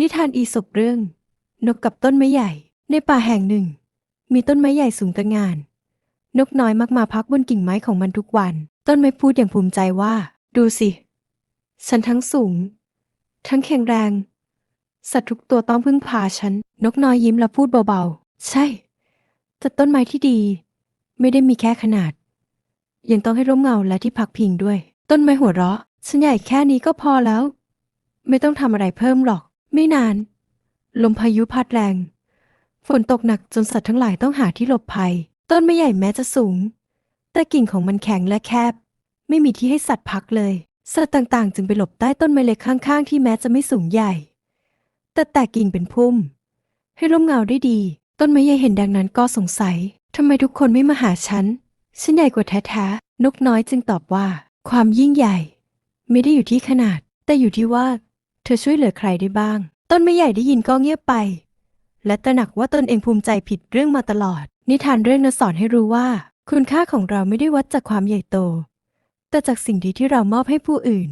นิทานอีสปเรื่อง นกกับต้นไม้ใหญ่ ในป่าแห่งหนึ่ง มีต้นไม้ใหญ่สูงตระหงาน นกน้อยมักมาพักบนกิ่งไม้ของมันทุกวัน ต้นไม้พูดอย่างภูมิใจว่า ดูสิ ฉันทั้งสูง ทั้งแข็งแรง สัตว์ทุกตัวต้องพึ่งพาฉัน นกน้อยยิ้มและพูดเบาๆ ใช่ แต่ต้นไม้ที่ดี ไม่ได้มีแค่ขนาด ยังต้องให้ร่มเงาและที่พักพิงด้วย ต้นไม้หัวเราะ ฉันใหญ่แค่นี้ก็พอแล้ว ไม่ต้องทำอะไรเพิ่มหรอก ไม่นาน ลมพายุพัดแรง ฝนตกหนักจนสัตว์ทั้งหลายต้องหาที่หลบภัย ต้นไม้ใหญ่แม้จะสูง แต่กิ่งของมันแข็งและแคบ ไม่มีที่ให้สัตว์พักเลย สัตว์ต่างๆ จึงไปหลบใต้ต้นไม้เล็กข้างๆ ที่แม้จะไม่สูงใหญ่ แต่แตกกิ่งเป็นพุ่ม ให้ร่มเงาได้ดี ต้นไม้ใหญ่เห็นดังนั้นก็สงสัยทำไมทุกคนไม่มาหาฉัน ฉันใหญ่กว่าแท้ๆนกน้อยจึงตอบว่า ความยิ่งใหญ่ ไม่ได้อยู่ที่ขนาด แต่อยู่ที่ว่า เธอช่วยเหลือใครได้บ้าง ต้นไม่ใหญ่ได้ยินก็เงียบไป และตระหนักว่าตนเองภูมิใจผิดเรื่องมาตลอด นิทานเรื่องนั้นสอนให้รู้ว่า คุณค่าของเราไม่ได้วัดจากความใหญ่โต แต่จากสิ่งดีที่เรามอบให้ผู้อื่น